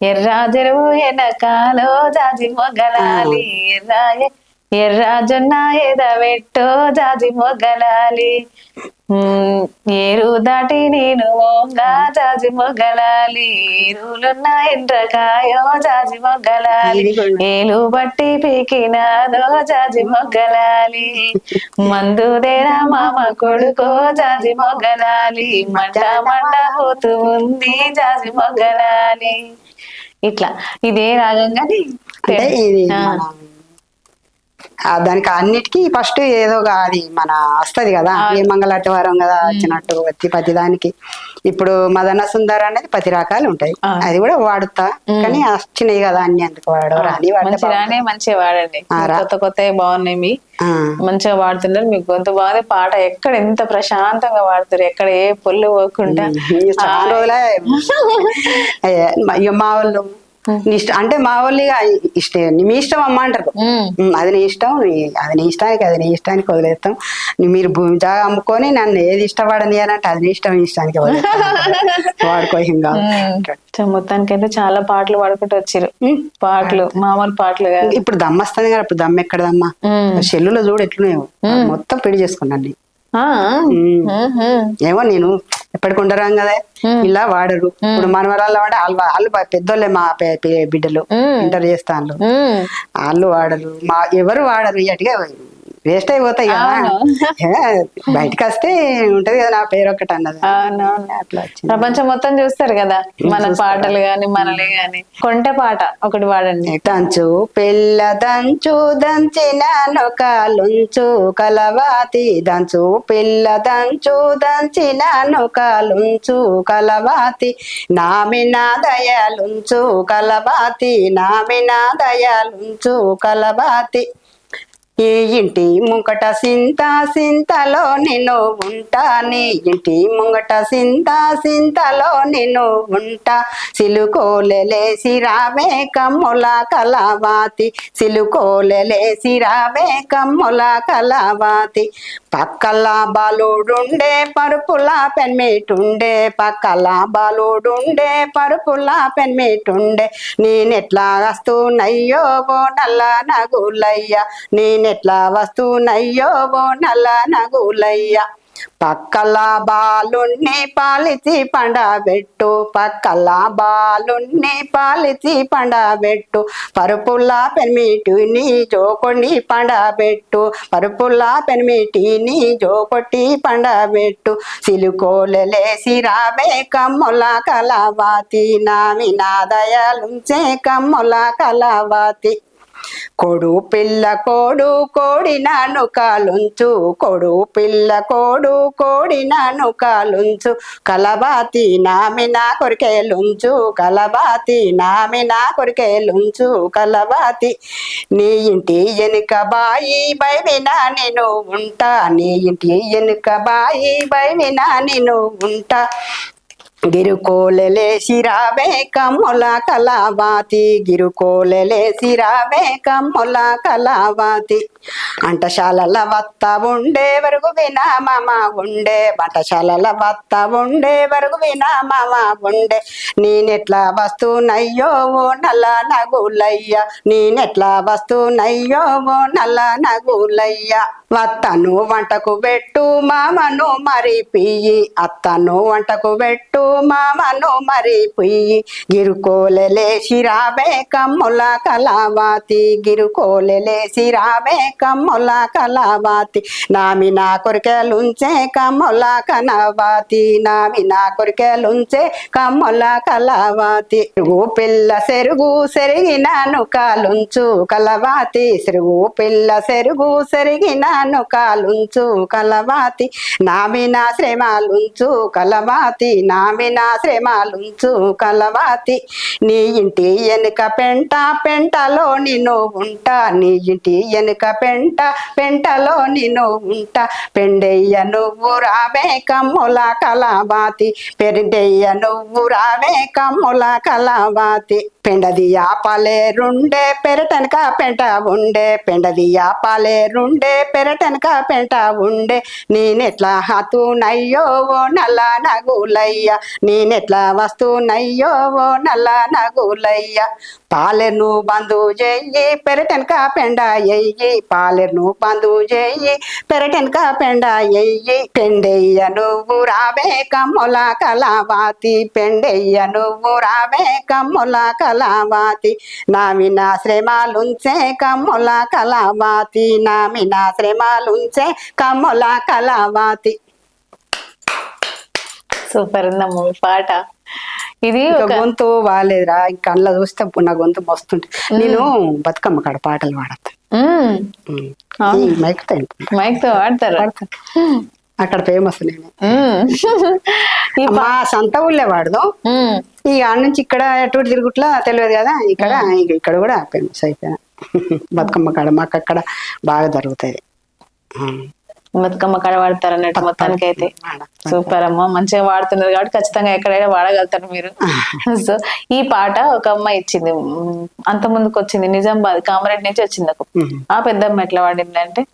ఎర్రా చెరువు ఎనకాలో జాజి మొగలాలి. ఎర్రా ఎర్రా జొన్న ఎదవెట్టో జాజి మొగలాలి. ఏరు దాటి నేను ఓంగా జాజి మొగలాలి. ఏరులున్న ఎండ్రకాయో జాజి మొగలాలి. ఏలు బట్టి పీకినాదో జాజి మొగ్గలాలి మందుదేరా మామ కొడుకో జాజి మొగ్గలాలి మంట మంట పోతూ ఉంది జాజి మొగ్గలాలి ఇట్లా. ఇదే రాగం కానీ అంటే ఇది దానికి అన్నిటికీ ఫస్ట్ ఏదో అది మన వస్తది కదా ఏ మంగళాటవారం కదా వచ్చినట్టు ప్రతి ప్రతి దానికి. ఇప్పుడు మదన సుందర అనేది పది రకాలు ఉంటాయి. అది కూడా వాడుతా కానీ వచ్చినాయి కదా అన్ని అందుకు వాడితే మంచి రానే మంచిగా వాడండి. కొత్త కొత్తవి బాగున్నాయి మీ. మంచిగా వాడుతున్నారు మీకు గొంతు బాగుంది పాట ఎక్కడ ఎంత ప్రశాంతంగా వాడుతారు ఎక్కడ ఏ పొల్లు పోకుండా. మా- వాళ్ళు ఇష్టం. అంటే మా వాళ్ళు ఇష్టం. మీ ఇష్టం అమ్మ అంటారు. అది నీ ఇష్టం. అది నీ ఇష్టానికి అది నీ ఇష్టానికి వదిలేస్తాం. మీరు భూమి జాగా అమ్ముకొని నన్ను ఏది ఇష్టపడని అని అంటే అది నీ ఇష్టం ఇష్టానికి. వాడుకో ఇంకా మొత్తానికి అయితే చాలా పాటలు పాడుకుంటూ వచ్చారు పాటలు మామూలు పాటలు ఇప్పుడు దమ్మ వస్తుంది కదా ఇప్పుడు దమ్మ ఎక్కడదమ్మా ఉమ్. సెల్లులో చూడు ఎట్లున్నాయో. మొత్తం పెళ్ళి చేసుకున్నాను. ఏమో నేను ఎప్పటికి ఉండరాం కదా. ఇలా వాడరు. ఇప్పుడు మన వాళ్ళ వాడే వాళ్ళు వాళ్ళు పెద్దోళ్ళే మా బిడ్డలు. ఇంటర్ చేస్తాను. వాళ్ళు వాడరు. మా ఎవరు వాడరు ఇటుగా వేస్ట్ అయిపోతాయి కదా. బయటకు వస్తే ఉంటది కదా నా పేరు ఒకటి అన్నది. అట్లా ప్రపంచం మొత్తం చూస్తారు కదా మన పాటలు గాని మనలే గాని. కొంటె పాట ఒకటి వాడండి దంచు పిల్ల దంచు దంచిన నొకాలుంచు కలవాతి దంచు. పిల్ల దంచు దంచిన నొకాలుంచు కలవాతి నామిన దయాలుంచు కలవాతి నామిన దయాలుంచు కలవాతి. ఈ ఇంటి ముంగట సింత సింతలో నేను ఉంటా. నీ ఇంటి ముంగట సింత సింతలో నేను ఉంటా. సిలుకోలేసి రావే కమ్ముల కలవాతి. సిలుకోలేసి రావే కమ్ముల కలవాతి. పక్కల బాలుడుండే పరుపుల పెన్మేటుండే. పక్కల బాలుడుండే పరుపుల పెన్మేటుండే. నేనెట్లా వస్తున్నయ్యో ఓ నగులయ్యా. నగులయ్య ఎట్లా వస్తున్నయ్యో ఓ నల్ల నగులయ్య. పక్కల బాలుణ్ణి పాలిచి పండబెట్టు పక్కల బాలుణ్ణి పాలిచి పండబెట్టు పరుపుల పెనిమిటిని జోకొండి పండబెట్టు పరుపుల పెనిమిటిని జోకొట్టి పండబెట్టు సిలుకోలేసి రావే కమ్ముల కలవాతి. నామి నా దయాలుంచే కమ్ముల కలవాతి. కొడు పిల్ల కోడు కోడి నాను కాలుంచు. కొడు పిల్ల కోడు కోడి నాను కాలుంచు. కలబాతి నామిన కొరికేలుంచు. కలబాతి నామిన కొరికేలుంచు. కలబాతి నీ ఇంటి ఎనుక బాయి బయమినా నేను ఉంటా. నీ ఇంటి ఎనుక బాయి బయమినా నేను ఉంటా. గిరుకోలెలే శిరావే కమ్ముల కళావాతి. గిరుకోలెలే శిరావే కమ్ముల కళావాతి. అంటశాలల వత్త ఉండే వరకు వినా మామ ఉండే. వంటశాలల వత్త ఉండే వరకు వినా మామ ఉండే. నేనెట్లా వస్తున్నయ్యో ఓ నల్ల నగులయ్య. నేనెట్లా వస్తున్నయ్యో ఓ నల్ల నగులయ్య. వత్తను వంటకు పెట్టు మామను మరి పియ్యి అత్తను వంటకు పెట్టు మామను మరి పియ్యి గిరుకోలెలే శిరావే కమ్ముల కళావాతి. గిరుకోలెలే శిరావే కమ్ముల కళావాతి. నామి నా కొరికెలుంచే కమ్ముల కనవాతి నామి నా కొరికెలుంచే కమ్ముల కళావాతి. సెరుగు పిల్ల సెరుగు సెరిగినాను కాలుంచు కలవాతి సెరుగు పిల్ల సెరుగు సెరిగినాను కాలుంచు కలవాతి నామి నా శ్రమాలుంచు కలవాతి నామి నా శ్రమాలుంచు కలవాతి. నీ ఇంటి ఎనుక పెంట పెంటలో నిన్ను ఉంటా. నీ ఇంటి ఎనుక పెంట పెంటలో నిన్ను ఉంటా. పెండయ్య నువ్వు రావే కమ్ముల కలవాతి. పెరిండెయ్య నువ్వు రావే కమ్ముల కలవాతి. పెండది ఆపాలే రుండే పెరటనక పెంట ఉండే. పెండది ఆపాలే రుండే పెరటనక పెంట ఉండే. నేనెట్లా హతునయ్యో ఓ నల్ల నగులయ్య. నేనెట్లా వస్తున్నయ్యో ఓ నల్ల నగులయ్య. పాలెను బంధు చెయ్యి పెరటెనక పెండ ఎయ్యి. పాలెను బంధు చెయ్యి పెరటెనక పెండ ఎయ్యి. పెండెయ్య నువ్వు రావే కమ్ముల కళావాతి. పెండెయ్య నువ్వు రావే కమ్ముల కళావాతి. నామిన శ్రమాలుంచే కమ్ముల కళావాతి. నామిన శ్రమాలుంచే కమ్ముల కళావాతి. సూపర్ ఉందమ్మ పాట. ఇది గొంతు బాగాలేదురా ఇంకా కళ్ళ చూస్తే నా గొంతు మస్తుంటుంది నేను బతుకమ్మ కాడ పాటలు పాడతా. మ్మ్. ఈ మైక్తో వింటున్నా. మైక్తో వాడతారు అక్కడ ఫేమస్ నేను. మా సొంత ఊళ్ళే వాడదాం. ఈ ఆడ నుంచి ఇక్కడ ఎటు తిరుగుట్లా తెలియదు కదా. ఇక్కడ ఇక ఇక్కడ కూడా ఫేమస్ అయిపోయినా బతుకమ్మ కాడ మాకు అక్కడ బాగా జరుగుతాయి. ఉమ్. బతుకమ్మ కాడ వాడతారు అన్నట్టు మొత్తానికి అయితే. సూపర్ అమ్మ మంచిగా వాడుతున్నారు కాబట్టి ఖచ్చితంగా ఎక్కడైనా వాడగలుగుతారు మీరు. సో ఈ పాట ఒక అమ్మాయి ఇచ్చింది. అంత ముందుకు వచ్చింది. నిజామాబాద్ కామారెడ్డి నుంచి వచ్చింది ఒక. ఆ పెద్దమ్మ ఎట్లా వాడింది అంటే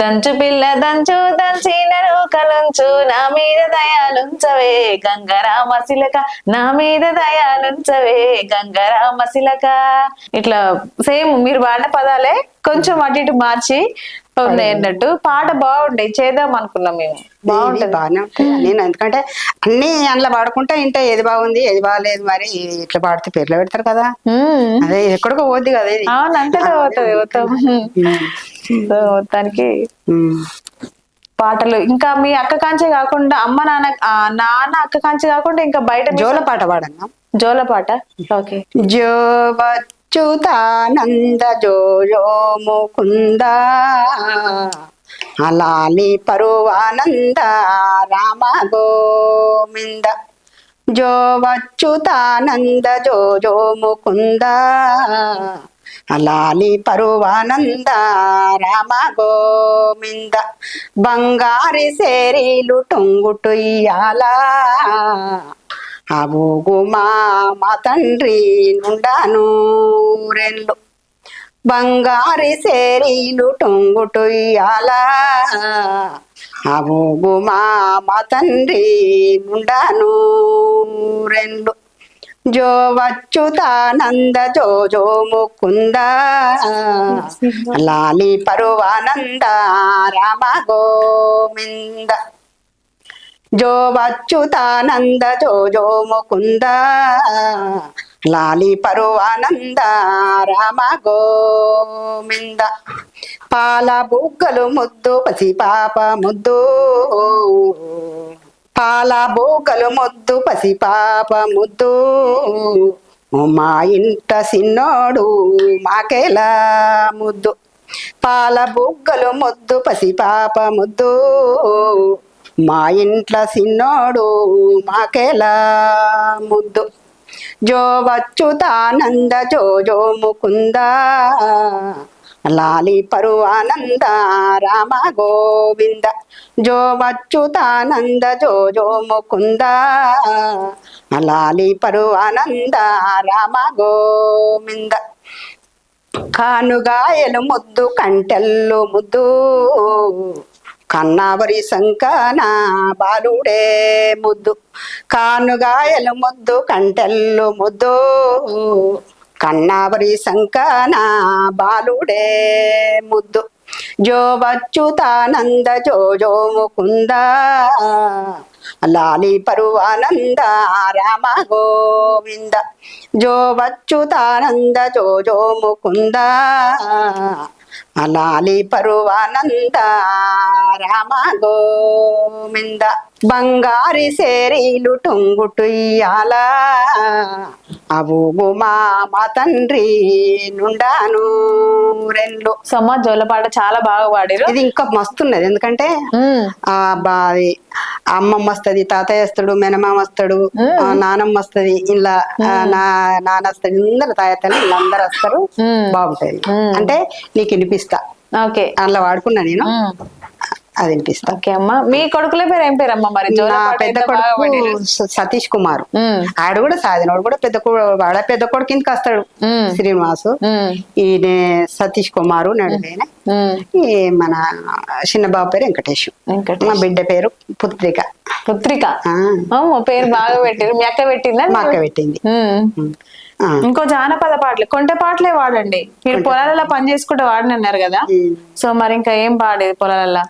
దంచు పిల్ల దంచు దంచిన కలుంచు నా మీద దయాలుంచవే గంగరామ శిలక నా మీద దయాలుంచవే గంగరామ శిలక. ఇట్లా సేమ్ మీరు వాడిన పదాలే కొంచెం అటు ఇటు మార్చి అన్నట్టు పాట బాగుండే చేద్దాం అనుకున్నాం మేము. బాగుంటది. బాగానే ఉంటుంది. నేను ఎందుకంటే అన్ని అందులో పాడుకుంటా ఇంటే ఏది బాగుంది ఏది బాగాలేదు మరి ఇట్లా పాడితే పేర్లు పెడతారు కదా. అదే ఎక్కడికో పోద్ది కదా ఇది. అవును అంతటా పోతుంది మొత్తానికి. పాటలు. ఇంకా మీ అక్క కాంచే కాకుండా అమ్మ నాన్న నాన్న అక్క కాంచి కాకుండా ఇంకా బయట జోల పాట పాడన్నా జోల పాట? ఓకే. జో వచ్చుతానంద జో ముకుంద అలాలి పరువానంద రామ గోవింద జో వచ్చుతానంద జో ముకుంద అలాలి పరువానంద రామ గోవింద బంగారి సేరీలు టొంగుటుయ్యాలా. అవోగు మా మా తండ్రి నుండాను రెన్లు బంగారి సేరీలు టొంగుటుయ్యాలా? అవోగు మా మా తండ్రి నుండాను రెండు. జో వచ్చుతానంద జో జో ముకుంద లాలి పరువానంద రామ గోవింద. జో అచ్యుతానంద జో జో ముకుంద. లాలి పరువానంద రామ గోవింద. పాల బుగ్గలు ముద్దు పసి పాప ముద్దు. పాల బుగ్గలు ముద్దు పసి పాప ముద్దు. మా ఇంట సిన్నోడు మాకేలా ముద్దు. పాల బుగ్గలు ముద్దు పసి పాప ముద్దు. మా ఇంట్ల సిన్నోడు మాకెలా ముద్దు. జో వచ్చుతానంద జో జో ముకుంద. లాలి పరువానంద రామ గోవింద. జో వచ్చుతానంద జో జో ముకుంద. లాలి పరువానంద రామ గోవింద. కానుగాయలు ముద్దు కంటెల్లు ముద్దు. కన్నావరి సంకన బాలుడే ముద్దు కానుగాయలు ముద్దు కంటెల్లు ముద్దు. కన్నావరి శంకనా బాలుడే ముద్దు జో వచ్చుతానంద జో జో ముకుంద. లాలి పరువానంద రామ గోవింద. జో వచ్చుతానంద జో జో ముకుంద. అలాలి పరువానంద రామ గోవింద. బంగారి సేరీలు టొంగుటుయ్యాల అవుగు మా మా తండ్రి నుండాను రెండు. సో అమ్మ జోల పాట చాలా బాగా పాడారు. ఇది ఇంకా మస్తున్నది. ఎందుకంటే. ఆ బా అది అమ్మమ్మ వస్తది తాతయ్య వస్తాడు మెనమామ వస్తాడు నానమ్మ వస్తది ఇలా నా నాన్న వస్తాడు అందరు తాతలు వీళ్ళందరూ వస్తారు. బాగుంటది. అంటే నీకు వినిపిస్తా ఓకే అందులో వాడుకున్నా నేను. అది వినిపిస్తా ఓకే అమ్మా. మీ కొడుకుల పేరు ఏం పేరు అమ్మా మరి? నా పెద్ద. కొడుకు సతీష్ కుమార్. ఆడు కూడా సాధినోడు కూడా పెద్ద కొడు- వాడ పెద్ద కొడుకు కిందకి వస్తాడు. శ్రీనివాసు. ఈయన సతీష్ కుమారు. ఈ మన చిన్న బాబు పేరు వెంకటేష్. వెంకట మా బిడ్డ పేరు పుత్రిక. పుత్రిక. పేరు బాగా పెట్టిరు. మీ అక్క పెట్టిందా మా అక్క పెట్టింది. ఇంకో జానపద పాటలు. కొంటె పాటలే వాడండి. మీరు పొలాలలో పని చేసుకుంటే వాడినన్నారు కదా. సో మరి ఇంకా ఏం పాడేది పొలాలలో?